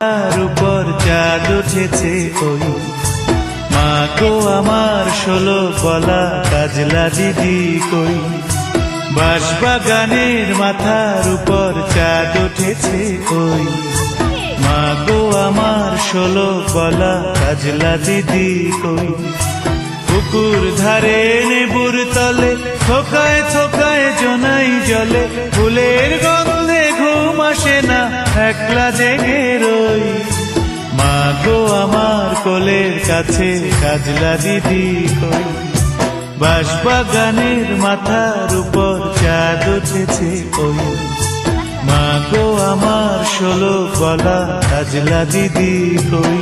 তার উপর চাঁদ উঠেছে ওই। মা গো, আমার ষোলো গলা কাজলা দিদি কই। বাঁশবাগানের মাথার উপর চাঁদ উঠেছে ওই। মা গো, আমার ষোলো গলা কাজলা দিদি কই। পুকুর ধারে নেবুর তলে থোকায় থোকায় জোনাই না একলা জেগে রই। মা গো আমার কোলের কাছে, কাজলা দিদি কই। বাঁশবাগানের মাথার উপর চাঁদ উঠেছে ওই মা গো আমার ষোলো গলা, কাজলা দিদি কই।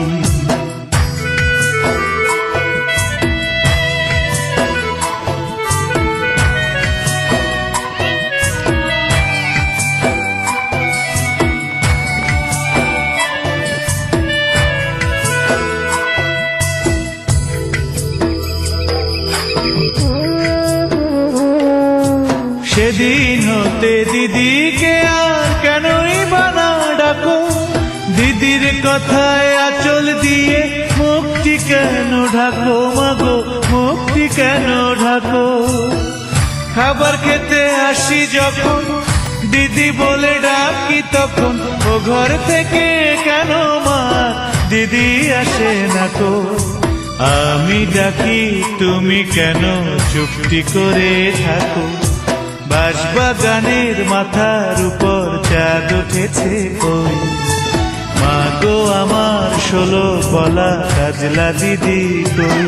সেদিন হতে দিদিকে আর কেনই বানা ডাকো? দিদির কথায় আচল দিয়ে মুক্তি কেন ঢাকো মাগো মুক্তি কেন ঢাকো? খাবার খেতে আসি যখন, দিদি বলে ডাকি তখন, ও ঘর থেকে কেন মা? দিদি আসে না কো? আমি ডাকি, তুমি কেন চুপটি করে থাকো? বাঁশবাগানের মাথার উপর চাঁদ উঠেছে ওই। মা গো আমার ষোলো বলা কাজলা দিদি কই?